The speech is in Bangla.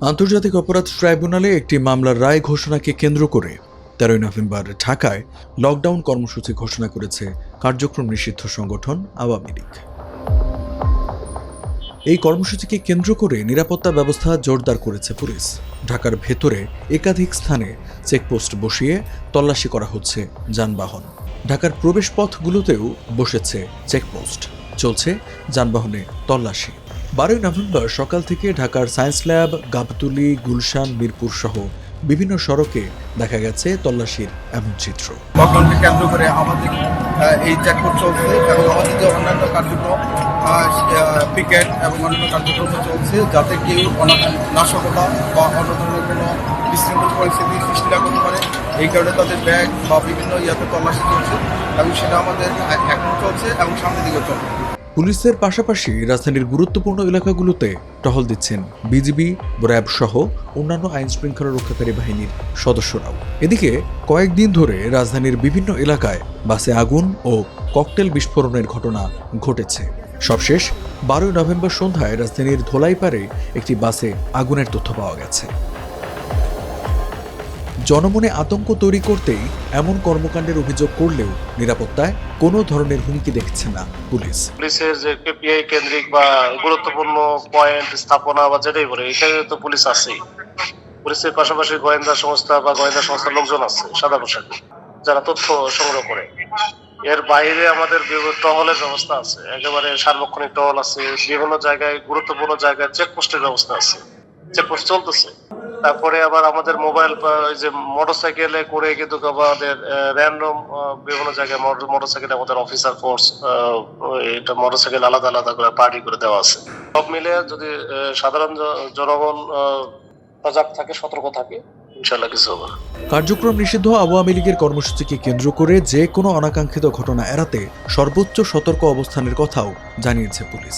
আন্তর্জাতিক অপরাধ ট্রাইব্যুনালে একটি মামলার রায় ঘোষণাকে কেন্দ্র করে তেরোই নভেম্বর ঢাকায় লকডাউন কর্মসূচি ঘোষণা করেছে কার্যক্রম নিষিদ্ধ সংগঠন আওয়ামী লীগ। এই কর্মসূচিকে কেন্দ্র করে নিরাপত্তা ব্যবস্থা জোরদার করেছে পুলিশ। ঢাকার ভেতরে একাধিক স্থানে চেকপোস্ট বসিয়ে তল্লাশি করা হচ্ছে যানবাহন। ঢাকার প্রবেশপথগুলোতেও বসেছে চেকপোস্ট। চলছে যানবাহনে তল্লাশি। বারোই নভেম্বর সকাল থেকে ঢাকার সায়েন্স ল্যাব, গাবতুলি, গুলশান মিরপুর সহ বিভিন্ন সড়কে দেখা গেছে তল্লাশির এমন চিত্র। লকডাউনকে কেন্দ্র করে আমাদের এই চেকপোস্ট চলছে এবং আমাদের যে অন্যান্য কার্যক্রম পিকেট এবং অন্যান্য কার্যক্রম চলছে, যাতে কেউ নাশকতা বা অন্য ধরনের কোনো বিশৃঙ্খল পরিস্থিতি সৃষ্টি না করতে পারে। এই কারণে তাদের ব্যাগ বা বিভিন্ন ইয়াতে তল্লাশি চলছে এবং সেটা আমাদের এখন চলছে এবং সামনের দিকে চলবে পুলিশের পাশাপাশি রাজধানীর গুরুত্বপূর্ণ এলাকাগুলোতে টহল দিচ্ছেন বিজিবি, র্যাব সহ অন্যান্য আইন শৃঙ্খলা রক্ষাকারী বাহিনীর সদস্যরাও। এদিকে কয়েকদিন ধরে রাজধানীর বিভিন্ন এলাকায় বাসে আগুন ও ককটেল বিস্ফোরণের ঘটনা ঘটেছে। সবশেষ বারোই নভেম্বর সন্ধ্যায় রাজধানীর ধোলাইপাড়ে একটি বাসে আগুনের তথ্য পাওয়া গেছে। জনমনে আতঙ্ক তৈরি করতেই এমন কর্মকাণ্ডের অভিযোগ করলেও নিরাপত্তায় কোনো ধরনের হুমকি দেখছে না পুলিশ। পুলিশের যে কেপিআই কেন্দ্রিক বা গুরুত্বপূর্ণ পয়েন্ট স্থাপনা বা যেটাই বলে তো পুলিশ আছেই। পুলিশের পাশাপাশি গোয়েন্দা সংস্থা বা গোয়েন্দা সংস্থার লোকজন আছে, সাদা যারা তথ্য সংগ্রহ করে। এর বাইরে আমাদের টহলের ব্যবস্থা আছে, একেবারে সার্বক্ষণিক টহল আছে, বিভিন্ন জায়গায় গুরুত্বপূর্ণ জায়গায় চেকপোস্টের ব্যবস্থা আছে। চেকপোস্ট চলতেছে। তারপরে আবার আমাদের মোবাইল ওই যে মোটরসাইকেলে করে কিন্তু আমাদের র্যান্ডম বিভিন্ন জায়গায় মোটরসাইকেলে আমাদের অফিসার ফোর্স এটা মোটরসাইকেল আলাদা আলাদা করে পার্টি করে দেওয়া আছে সব মিলে যদি সাধারণ জনগণ সজাগ থাকে, সতর্ক থাকে। কার্যক্রম নিষিদ্ধ আওয়ামী লীগের কর্মসূচিকে কেন্দ্র করে যে কোনো অনাকাঙ্ক্ষিত ঘটনা এড়াতে সর্বোচ্চ সতর্ক অবস্থানের কথাও জানিয়েছে পুলিশ